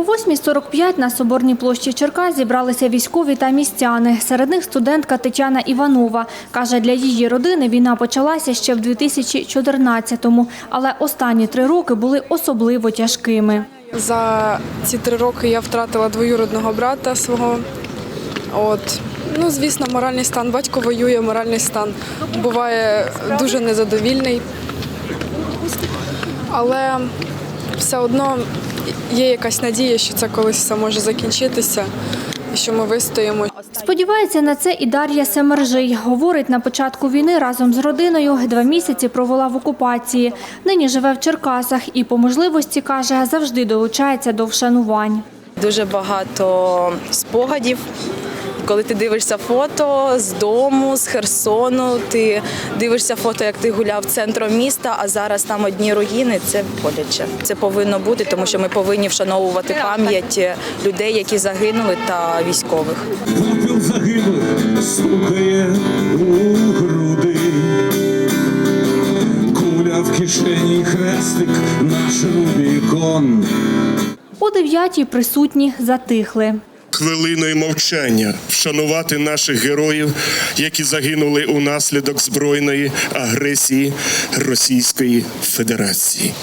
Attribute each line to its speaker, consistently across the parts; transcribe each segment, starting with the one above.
Speaker 1: О 8.45 на Соборній площі Черкас зібралися військові та містяни. Серед них студентка Тетяна Іванова. Каже, для її родини війна почалася ще в 2014-му, але останні три роки були особливо тяжкими.
Speaker 2: За ці три роки я втратила двоюродного брата свого. От. Ну, звісно, моральний стан. Батько воює, моральний стан буває дуже незадовільний. Але все одно є якась надія, що це колись все може закінчитися, що ми вистоїмо.
Speaker 1: Сподівається на це і Дар'я Семержий. Говорить, на початку війни разом з родиною два місяці провела в окупації. Нині живе в Черкасах і по можливості, каже, завжди долучається до вшанувань.
Speaker 3: Дуже багато спогадів. Коли ти дивишся фото з дому, з Херсону, ти дивишся фото, як ти гуляв центром міста, а зараз там одні руїни. Це боляче. Це повинно бути, тому що ми повинні вшановувати пам'ять людей, які загинули, та військових.
Speaker 4: Попіл загиблих стукає у груди. Куля в кишені, хрестик, наш Рубікон.
Speaker 1: О дев'ятій присутні затихли.
Speaker 5: Хвилиною мовчання вшанувати наших героїв, які загинули унаслідок збройної агресії Російської Федерації.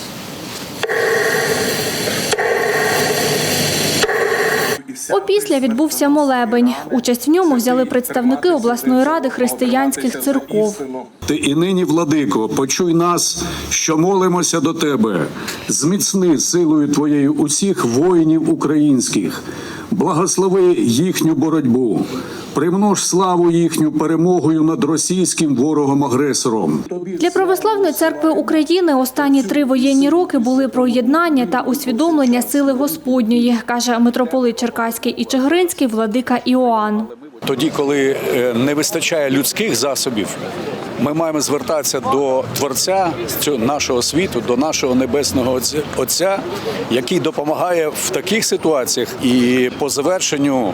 Speaker 1: Опісля відбувся молебень. Участь в ньому взяли представники обласної ради християнських церков.
Speaker 6: Ти і нині, владико, почуй нас, що молимося до тебе. Зміцни силою твоєю усіх воїнів українських, благослови їхню боротьбу, примнож славу їхню перемогою над російським ворогом-агресором.
Speaker 1: Для православної церкви України останні три воєнні роки були про єднання та усвідомлення сили Господньої, каже митрополит Черкаський і Чигиринський владика Іоанн.
Speaker 6: Тоді, коли е, не вистачає людських засобів, ми маємо звертатися до Творця нашого світу, до нашого небесного Отця, який допомагає в таких ситуаціях. І по завершенню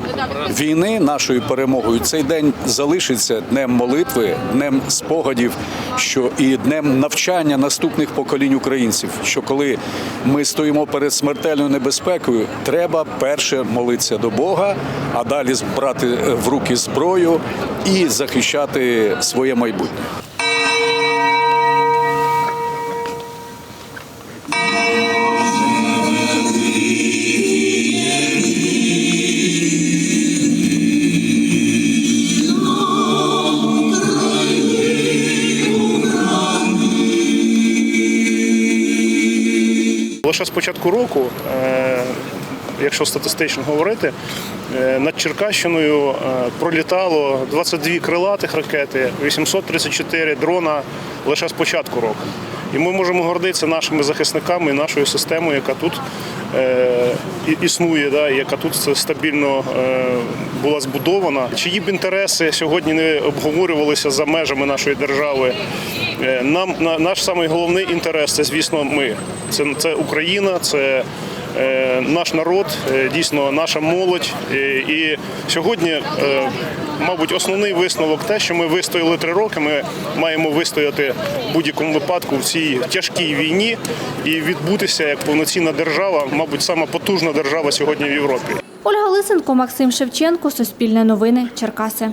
Speaker 6: війни нашою перемогою цей день залишиться днем молитви, днем спогадів, що і днем навчання наступних поколінь українців. Що коли ми стоїмо перед смертельною небезпекою, треба перше молитися до Бога, а далі брати в руки зброю і захищати своє майбутнє.
Speaker 7: Лише з початку року, е, якщо статистично говорити, е, над Черкащиною е, пролітало 22 крилатих ракети, 834 дрона лише з початку року. І ми можемо гордитися нашими захисниками і нашою системою, яка тут існує, да, яка тут стабільно е, була збудована. Чиї б інтереси сьогодні не обговорювалися за межами нашої держави. Е, Нам на- наш самий інтерес це, звісно, ми. Це, це Україна, це е, наш народ, е, дійсно наша молодь. Е, І сьогодні, е, мабуть, основний висновок те, що ми вистояли три роки. Ми маємо вистояти в будь-якому випадку в цій тяжкій війні і відбутися як повноцінна держава, мабуть, сама потужна держава сьогодні в Європі.
Speaker 1: Ольга Лисенко, Максим Шевченко, Суспільне новини, Черкаси.